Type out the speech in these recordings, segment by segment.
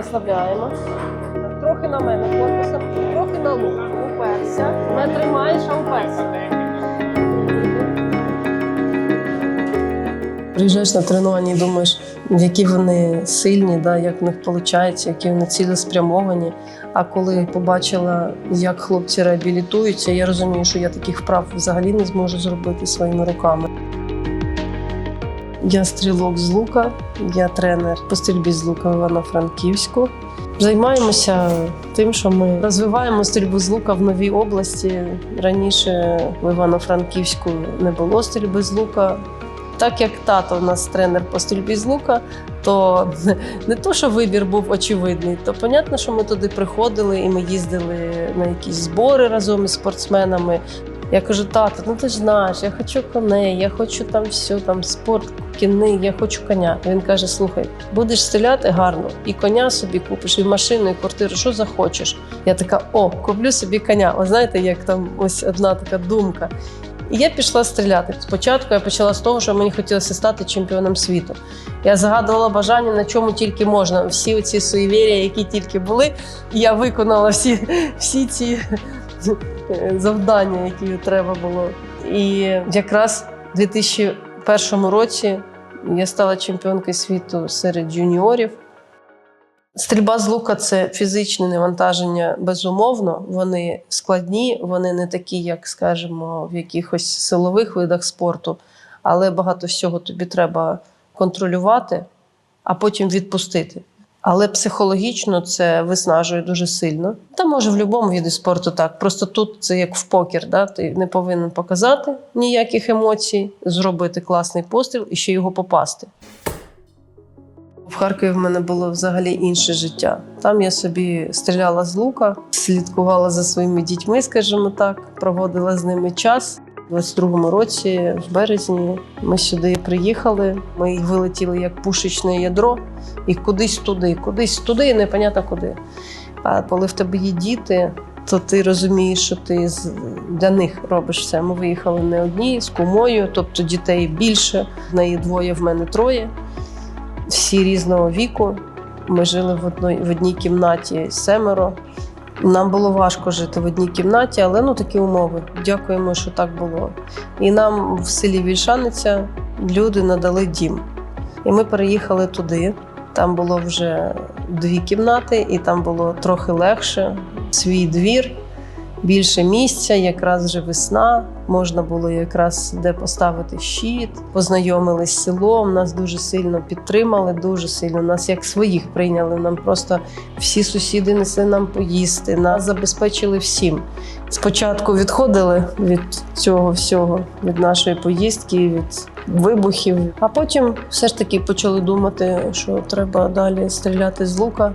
розслабляємо. Трохи на мене корпусом, трохи на лук. Уперся. Не тримаєш, а уперся. Приїжджаєш на тренування і думаєш, які вони сильні, да, як в них виходить, які вони цілеспрямовані. А коли побачила, як хлопці реабілітуються, я розумію, що я таких вправ взагалі не зможу зробити своїми руками. Я стрілок з лука, я тренер по стрільбі з лука в Івано-Франківську. Займаємося тим, що ми розвиваємо стрільбу з лука в новій області. Раніше в Івано-Франківську не було стрільби з лука. Так як тато у нас тренер по стрільбі з лука, то не то, що вибір був очевидний, то понятно, що ми туди приходили і ми їздили на якісь збори разом із спортсменами. Я кажу, тато, ну ти ж знаєш, я хочу коней, я хочу там все, там спорт, кіни, я хочу коня. Він каже: слухай, будеш стріляти гарно, і коня собі купиш, і машину, і квартиру, що захочеш. Я така: о, куплю собі коня. Ви знаєте, як там ось одна така думка. І я пішла стріляти. Спочатку я почала з того, що мені хотілося стати чемпіоном світу. Я загадувала бажання, на чому тільки можна. Всі оці суєвір'я, які тільки були, я виконала всі, всі ці завдання, які треба було. І якраз у 2001 році я стала чемпіонкою світу серед юніорів. Стрільба з лука це фізичне навантаження, безумовно. Вони складні, вони не такі, як, скажімо, в якихось силових видах спорту, але багато всього тобі треба контролювати, а потім відпустити. Але психологічно це виснажує дуже сильно. Та може в будь-якому віді спорту так. Просто тут це як в покер. Да? Ти не повинен показати ніяких емоцій, зробити класний постріл і ще його попасти. В Харкові в мене було взагалі інше життя. Там я собі стріляла з лука, слідкувала за своїми дітьми, скажімо так, проводила з ними час. У 22-му році, в березні, ми сюди приїхали. Ми вилетіли як пушечне ядро, і кудись туди, кудись туди, і непонятно куди. А коли в тебе є діти, то ти розумієш, що ти для них робиш все. Ми виїхали не одні з кумою, тобто дітей більше. В неї двоє, в мене троє всі різного віку. Ми жили в одній, в одній кімнаті семеро. Нам було важко жити в одній кімнаті, але ну такі умови. Дякуємо, що так було. І нам в селі Вільшаниця люди надали дім. І ми переїхали туди. Там було вже дві кімнати, і там було трохи легше. Свій двір, більше місця, якраз вже весна. Можна було якраз де поставити щит. Познайомились з селом. Нас дуже сильно підтримали, дуже сильно. Нас як своїх прийняли. Нам просто всі сусіди несли нам поїсти. Нас забезпечили всім. Спочатку відходили від цього всього, від нашої поїздки, від вибухів. А потім все ж таки почали думати, що треба далі стріляти з лука.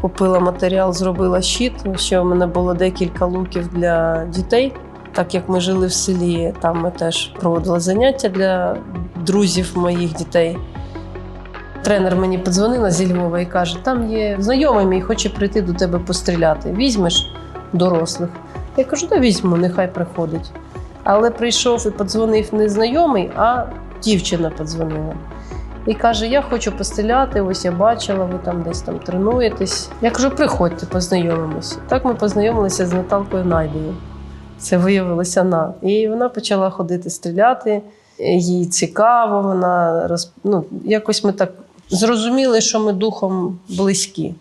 Купила матеріал, зробила щит. Ще у мене було декілька луків для дітей. Так як ми жили в селі, там ми теж проводили заняття для друзів моїх дітей. Тренер мені подзвонила зі Львова і каже: там є знайомий мій, хоче прийти до тебе постріляти. Візьмеш дорослих. Я кажу, да візьму, нехай приходить. Але прийшов і подзвонив не знайомий, а дівчина подзвонила. І каже: Я хочу постріляти, ось я бачила, ви там десь там тренуєтесь. Я кажу, приходьте, познайомимося. Так ми познайомилися з Наталкою Найдею. Це виявилася на. І вона почала ходити стріляти. Їй цікаво, вона роз... ну, якось ми так зрозуміли, що ми духом близькі.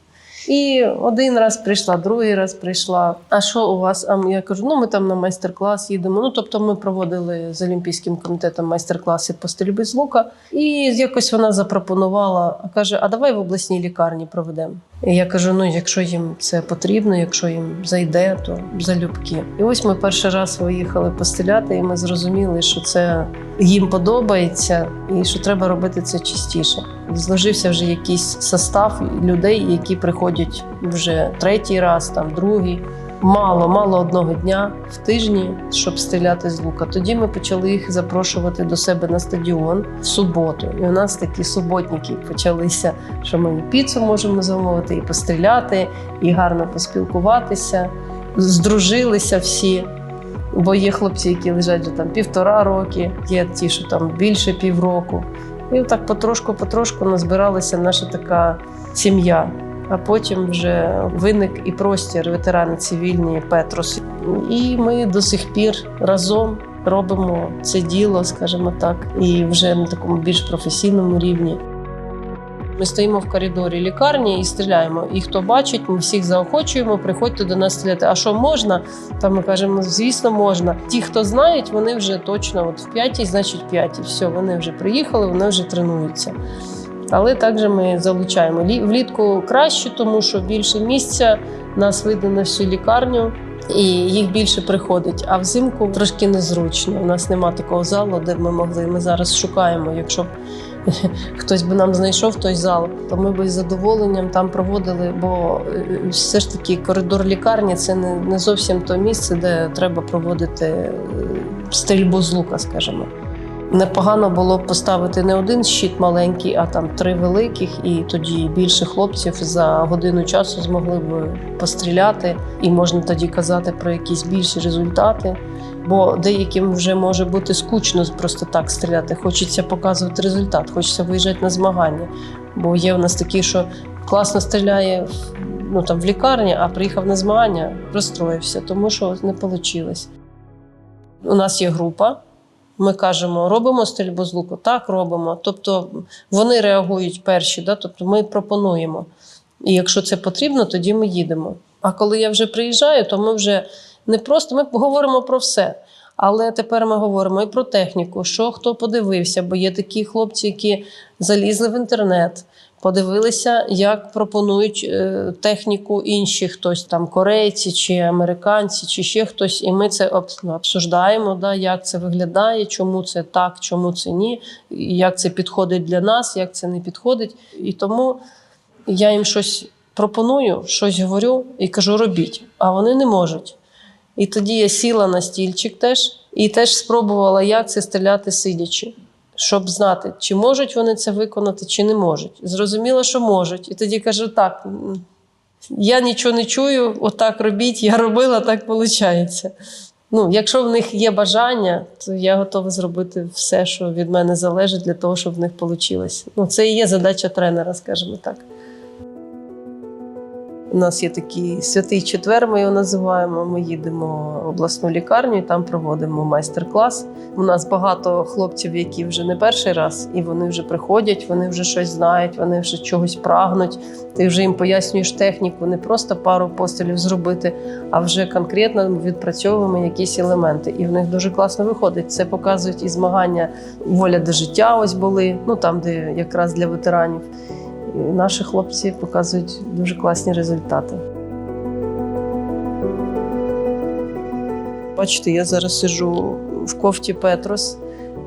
І один раз прийшла, другий раз прийшла. А що у вас? А я кажу: ну ми там на майстер-клас їдемо. Ну тобто, ми проводили з Олімпійським комітетом майстер-класи по стрільбі з лука. І якось вона запропонувала, каже: А давай в обласній лікарні проведемо. І я кажу: ну, якщо їм це потрібно, якщо їм зайде, то залюбки. І ось ми перший раз виїхали постеляти, і ми зрозуміли, що це їм подобається, і що треба робити це частіше. Зложився вже якийсь состав людей, які приходять вже третій раз, там другий. Мало, мало одного дня в тижні, щоб стріляти з лука. Тоді ми почали їх запрошувати до себе на стадіон в суботу. І у нас такі суботники почалися, що ми і піцу можемо замовити, і постріляти, і гарно поспілкуватися. Здружилися всі. Бо є хлопці, які лежать вже там півтора роки, є ті, що там більше півроку. І так потрошку-потрошку назбиралася наша така сім'я. А потім вже виник і простір ветерани цивільні Петрос. І ми до сих пір разом робимо це діло, скажімо так, і вже на такому більш професійному рівні. Ми стоїмо в коридорі лікарні і стріляємо. І хто бачить, ми всіх заохочуємо, приходьте до нас стріляти. А що можна? Там ми кажемо, «Ну, звісно, можна. Ті, хто знають, вони вже точно от в п'ятій, значить п'ятій. Все, вони вже приїхали, вони вже тренуються. Але також ми залучаємо Лі- влітку краще, тому що більше місця нас видно на всю лікарню. І їх більше приходить. А взимку трошки незручно. У нас нема такого залу, де ми могли. Ми зараз шукаємо. Якщо б хтось би нам знайшов той зал, то ми б із задоволенням там проводили. Бо е, все ж таки коридор лікарні це не, не зовсім то місце, де треба проводити е, стрільбу з лука, скажімо. Непогано було б поставити не один щит маленький, а там три великих, і тоді більше хлопців за годину часу змогли б постріляти, і можна тоді казати про якісь більші результати. Бо деяким вже може бути скучно просто так стріляти. Хочеться показувати результат, хочеться виїжджати на змагання. Бо є у нас такі, що класно стріляє ну, там, в лікарні, а приїхав на змагання, розстроївся, тому що не вийшло. У нас є група. Ми кажемо, робимо стрільбу з луку? Так, робимо. Тобто вони реагують перші, да? тобто ми пропонуємо. І якщо це потрібно, тоді ми їдемо. А коли я вже приїжджаю, то ми вже не просто ми говоримо про все. Але тепер ми говоримо і про техніку, що хто подивився, бо є такі хлопці, які залізли в інтернет, подивилися, як пропонують е, техніку інші, хтось там корейці чи американці, чи ще хтось. І ми це об- обсуждаємо, да, як це виглядає, чому це так, чому це ні, як це підходить для нас, як це не підходить. І тому я їм щось пропоную, щось говорю і кажу, робіть, а вони не можуть. І тоді я сіла на стільчик теж і теж спробувала, як це стріляти сидячи, щоб знати, чи можуть вони це виконати, чи не можуть. Зрозуміло, що можуть. І тоді кажу: так, я нічого не чую, отак робіть, я робила, так виходить. Ну, якщо в них є бажання, то я готова зробити все, що від мене залежить, для того, щоб в них вийшло. Ну, це і є задача тренера, скажімо так. У нас є такий святий четвер, ми його називаємо. Ми їдемо в обласну лікарню і там проводимо майстер-клас. У нас багато хлопців, які вже не перший раз, і вони вже приходять, вони вже щось знають, вони вже чогось прагнуть. Ти вже їм пояснюєш техніку, не просто пару пострілів зробити, а вже конкретно відпрацьовуємо якісь елементи. І в них дуже класно виходить. Це показують і змагання воля до життя. Ось були, ну там, де якраз для ветеранів. І наші хлопці показують дуже класні результати. Бачите, я зараз сиджу в кофті Петрос.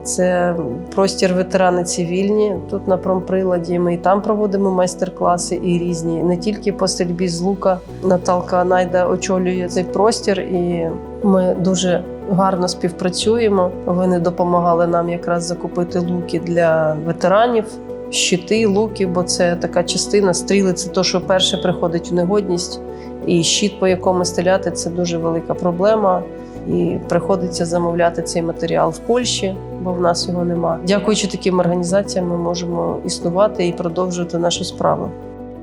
Це простір ветерани цивільні. Тут на промприладі ми і там проводимо майстер-класи і різні, не тільки по стрільбі з лука. Наталка Найда очолює цей простір, і ми дуже гарно співпрацюємо. Вони допомагали нам якраз закупити луки для ветеранів щити, луки, бо це така частина. Стріли це то, що перше приходить у негодність. І щит, по якому стріляти, це дуже велика проблема. І приходиться замовляти цей матеріал в Польщі, бо в нас його нема. Дякуючи таким організаціям, ми можемо існувати і продовжувати нашу справу.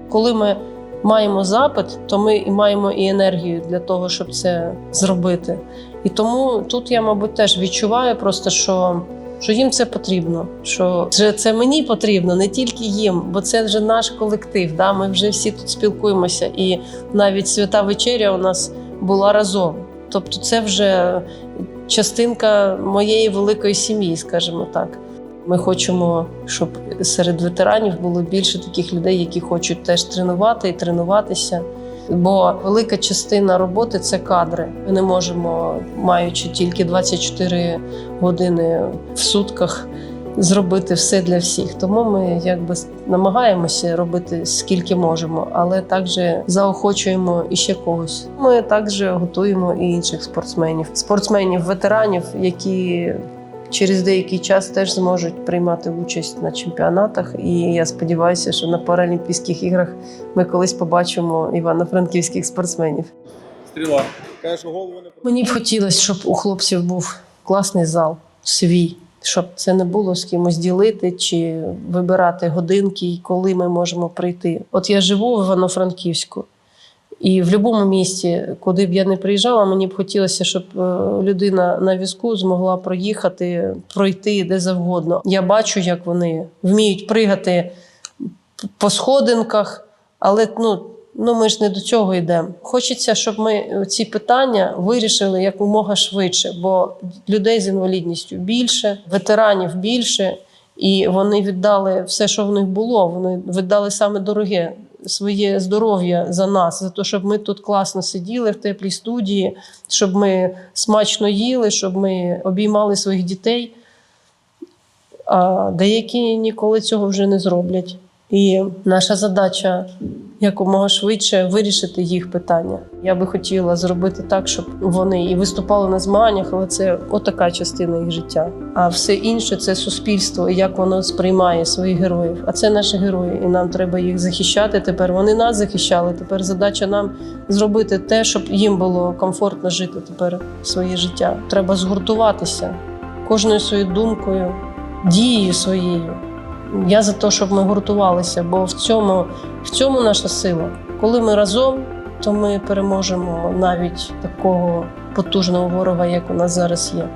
Коли ми маємо запит, то ми і маємо і енергію для того, щоб це зробити. І тому тут я, мабуть, теж відчуваю просто, що що їм це потрібно, що вже це мені потрібно, не тільки їм, бо це вже наш колектив. Да? Ми вже всі тут спілкуємося, і навіть свята вечеря у нас була разом. Тобто, це вже частинка моєї великої сім'ї, скажімо так. Ми хочемо, щоб серед ветеранів було більше таких людей, які хочуть теж тренувати і тренуватися. Бо велика частина роботи це кадри. Ми не можемо, маючи тільки 24 години в сутках, зробити все для всіх. Тому ми якби намагаємося робити скільки можемо, але також заохочуємо іще когось. Ми також готуємо і інших спортсменів, спортсменів, ветеранів, які через деякий час теж зможуть приймати участь на чемпіонатах. І я сподіваюся, що на Паралімпійських іграх ми колись побачимо івано-франківських спортсменів. Стріла. Мені б хотілося, щоб у хлопців був класний зал, свій, щоб це не було з кимось ділити чи вибирати годинки, і коли ми можемо прийти. От я живу в Івано-Франківську. І в будь-якому місті, куди б я не приїжджала, мені б хотілося, щоб е, людина на візку змогла проїхати, пройти де завгодно. Я бачу, як вони вміють пригати по сходинках, але ну, ну ми ж не до цього йдемо. Хочеться, щоб ми ці питання вирішили якомога швидше, бо людей з інвалідністю більше, ветеранів більше, і вони віддали все, що в них було. Вони віддали саме дороге своє здоров'я за нас, за те, щоб ми тут класно сиділи в теплій студії, щоб ми смачно їли, щоб ми обіймали своїх дітей. А деякі ніколи цього вже не зроблять. І наша задача якомога швидше вирішити їх питання. Я би хотіла зробити так, щоб вони і виступали на змаганнях, але це отака частина їх життя. А все інше це суспільство, як воно сприймає своїх героїв. А це наші герої, і нам треба їх захищати. Тепер вони нас захищали. Тепер задача нам зробити те, щоб їм було комфортно жити тепер своє життя. Треба згуртуватися кожною своєю думкою, дією своєю. Я за те, щоб ми гуртувалися, бо в цьому, в цьому наша сила. Коли ми разом, то ми переможемо навіть такого потужного ворога, як у нас зараз є.